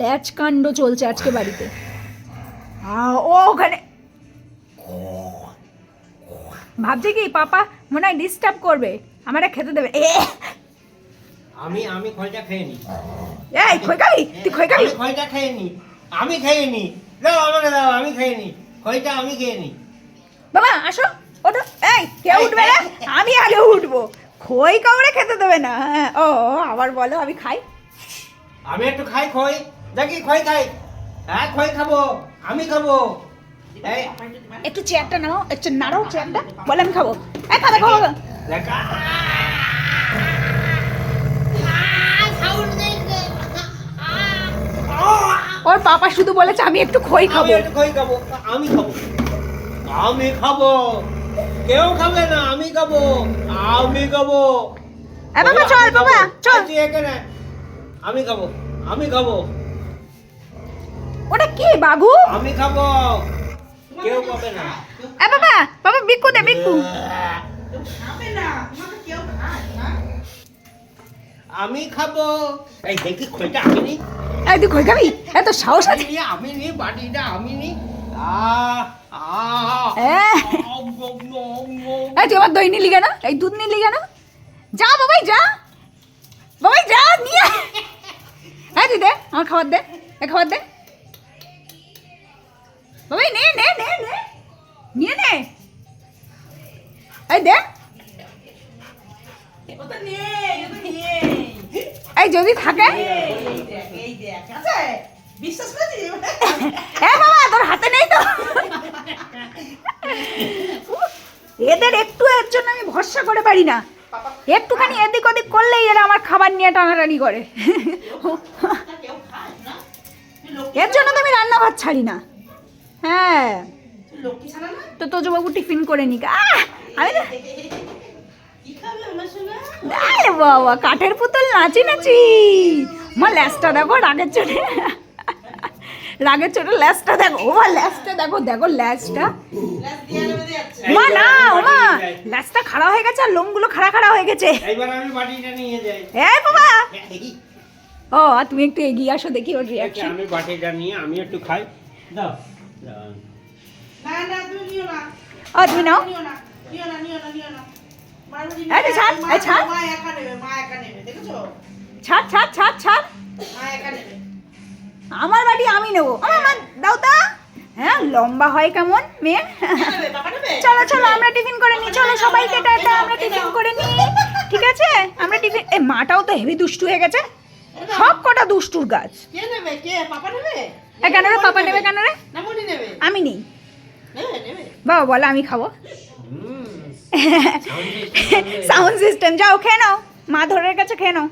Latch কাণ্ড চলছে আজকে বাড়িতে। ও ওখানে ভাবছে কি পাপা মনে হয় ডিস্টার্ব করবে আমারে খেতে দেবে। এ আমি আমি খয়টা খেয়ে নি এই খই খাবি? তুই খই খাবি? আমি খেয়ে নি আমি খেয়ে নি দাও আমাকে দাও আমি খেয়ে নি খয়টা আমি খেয়ে নি বাবা আসো ওঠো। এই কে উঠবে রে আমি আগে উঠবো। খই কাউরে খেতে দেবে না। হ্যাঁ, ও আবার বলো আমি খাই। আমি একটু খাই খই। দেখি খই খাই। হ্যাঁ খই খাব আমি খাব। একটু চেয়ারটা নাও একটু নাড়াও চেয়ারটা বলে আমি খাব। এই খাবে খাব ওর পাপা শুধু বলেছে আমি একটু খই খাব। একটু খই খাব আমি খাব। আমি খাব। কেউ খাবে না আমি খাব। আমি খাব। এ বাবা চল। বাবা চল। এখানে। আমি খাব আমি খাব। ওটা কি বাবু আমি খাব। কেউ খাবে না। এ বাবা বাবা বিক্কু দে বিক্কু আমি খাব। এই দেখি খইটা আমি নি। এই তুই খই খাবি? এত সাহস আমি আছে নি আমি নি বাটিটা আমি নি। এই তুই আমার দই নিলি কেন? এই দুধ নিলি কেন? যা বাবাই যা। বাবাই যা নিয়ে আয়। এই তুই দে আমার খাবার দে। খাবার দে। বাবাই নে নে নে নে। নিয়ে নে। এই দে এই যদি থাকে। করেছিস? বাবা তোর হাতে নেই তো। এদের একটু এর জন্য আমি ভরসা করে পারি না। একটুখানি এদিক ওদিক করলেই এরা আমার খাবার নিয়ে টানাটানি করে। এর জন্য তো আমি রান্নাঘর ছাড়ি না। হ্যাঁ। তো তোজবাবু টিফিন করে নিক। আহ! আমি আরে বাবা কাঠের পুতুল নাচি নাচি। মা ল্যাসটা দেখো রাগের চোটে। রাগের চোটে ল্যাসটা দেখো। ও মা ল্যাসটা দেখো দেখো ল্যাসটা। মা না ও মা ল্যাসটা খাড়া হয়ে গেছে আর লোমগুলো খাড়া খাড়া হয়ে গেছে। এইবার আমি বাটিটা নিয়ে যাই। এই বাবা। ও তুমি একটু এগিয়ে আসো দেখি ওর রিয়াকশন আমি বাটিটা নিয়ে আমি একটু খাই। দাও। না না তুমি নিও না ও তুমি নাও নিও না নিও না নিও না নিও না মার বলি এই যে ছাড়, এই ছাড়। মা একা নেবে মা একা নেবে দেখেছ ছাড় ছাড় ছাড় ছাড়। মা একা নেবে আমার বাড়ি আমি নেব। আমার মা দাও তা। হ্যাঁ লম্বা হয় কেমন মেয়ে? চলো চলো আমরা টিফিন করে নিই। চলো সবাইকে টাটা আমরা টিফিন করে নিই। ঠিক আছে? আমরা টিফিন এ মাটাও তো হেভি দুষ্টু হয়ে গেছে। সব কটা দুষ্টুর গাছ। কে নেবে? কে? পাপা নেবে? কেন রে? পাপা নেবে কেন রে? আমি নেই নেবে নেবে বাবা বলো আমি খাব? সাউন্ড সিস্টেম যাও খেয়ে নাও। মা ধরের কাছে খেয়ে নাও।